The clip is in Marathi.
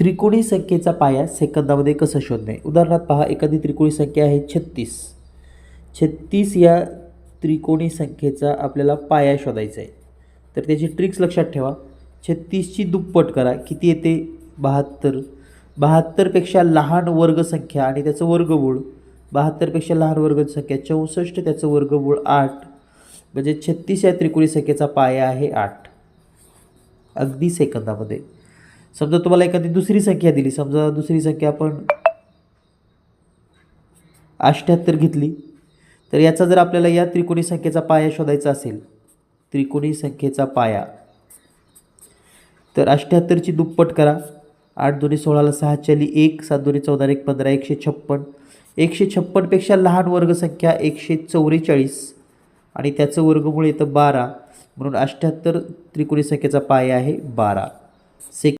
त्रिकोणी संख्येचा पाया सेकंदामध्ये कसं शोधणे? उदाहरणार्थ पहा एखादी त्रिकोणी संख्या आहे छत्तीस. छत्तीस या त्रिकोणी संख्येचा आपल्याला पाया शोधायचा आहे. तर त्याची ट्रिक्स लक्षात ठेवा. छत्तीसची दुप्पट करा. किती येते? बहात्तर. बहात्तरपेक्षा लहान वर्गसंख्या आणि त्याचं वर्गमूळ. बहात्तरपेक्षा लहान वर्गसंख्या चौसष्ट त्याचं वर्गमूळ आठ. म्हणजे छत्तीस या त्रिकोणी संख्येचा पाया आहे आठ. अगदी सेकंदामध्ये. समजा तुम्हाला एखादी दुसरी संख्या दिली समजा दुसरी संख्या आपण अठ्ठ्याहत्तर घेतली तर याचा जर आपल्याला या त्रिकोणी संख्येचा पाया शोधायचा असेल त्रिकोणी संख्येचा पाया तर अठ्ठ्याहत्तरची दुप्पट करा. आठ दोन्ही सोळाला सहा चाली एक सात दोन्ही चौदा एक पंधरा एकशे छप्पन. एकशे छप्पनपेक्षा लहान वर्गसंख्या एकशे चौवेचाळीस आणि त्याचं वर्गमूळ येतं बारा. म्हणून अठ्ठ्याहत्तर त्रिकोणी संख्येचा पाया आहे बारा. सेक